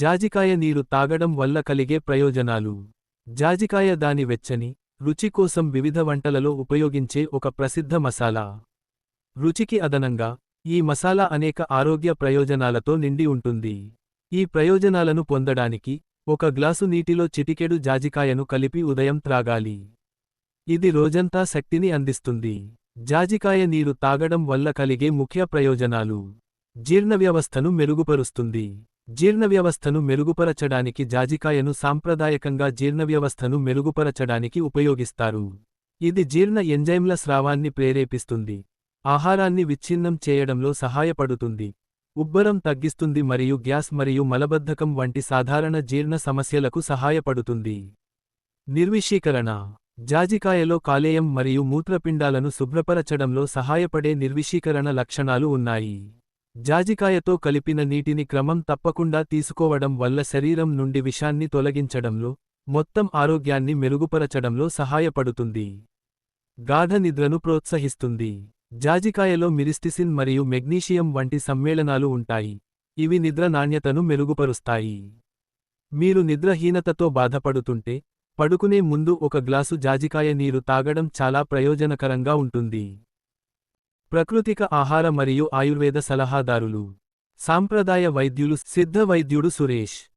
జాజికాయ నీరు తాగడం వల్ల కలిగే ప్రయోజనాలు. జాజికాయ దాని వెచ్చని రుచి కోసం వివిధ వంటలలో ఉపయోగించే ఒక ప్రసిద్ధ మసాలా. రుచికి అదనంగా ఈ మసాలా అనేక ఆరోగ్య ప్రయోజనాలతో నిండి ఉంటుంది. ఈ ప్రయోజనాలను పొందడానికి ఒక గ్లాసు నీటిలో చిటికెడు జాజికాయను కలిపి ఉదయం త్రాగాలి. ఇది రోజంతా శక్తిని అందిస్తుంది. జాజికాయ నీరు తాగడం వల్ల కలిగే ముఖ్య ప్రయోజనాలు. జీర్ణవ్యవస్థను మెరుగుపరుస్తుంది. జీర్ణవ్యవస్థను మెరుగుపరచడానికి జాజికాయను సాంప్రదాయకంగా జీర్ణవ్యవస్థను మెరుగుపరచడానికి ఉపయోగిస్తారు. ఇది జీర్ణ ఎంజైమ్ల స్రావాన్ని ప్రేరేపిస్తుంది. ఆహారాన్ని విచ్ఛిన్నం చేయడంలో సహాయపడుతుంది. ఉబ్బరం తగ్గిస్తుంది మరియు గ్యాస్ మరియు మలబద్ధకం వంటి సాధారణ జీర్ణ సమస్యలకు సహాయపడుతుంది. నిర్విషీకరణ. జాజికాయలో కాలేయం మరియు మూత్రపిండాలను శుభ్రపరచడంలో సహాయపడే నిర్విషీకరణ లక్షణాలు ఉన్నాయి. జాజికాయతో కలిపిన నీటిని క్రమం తప్పకుండా తీసుకోవడం వల్ల శరీరం నుండి విషాన్ని తొలగించడంలో మొత్తం ఆరోగ్యాన్ని మెరుగుపరచడంలో సహాయపడుతుంది. గాఢ నిద్రను ప్రోత్సహిస్తుంది. జాజికాయలో మిరిస్టిసిన్ మరియు మెగ్నీషియం వంటి సమ్మేళనాలు ఉంటాయి. ఇవి నిద్ర నాణ్యతను మెరుగుపరుస్తాయి. మీరు నిద్రహీనతతో బాధపడుతుంటే పడుకునే ముందు ఒక గ్లాసు జాజికాయ నీరు తాగడం చాలా ప్రయోజనకరంగా ఉంటుంది. ప్రకృతిక ఆహార మరియు ఆయుర్వేద సలహాదారులు. సాంప్రదాయ వైద్యులు సిద్ధ వైద్యుడు సురేష్.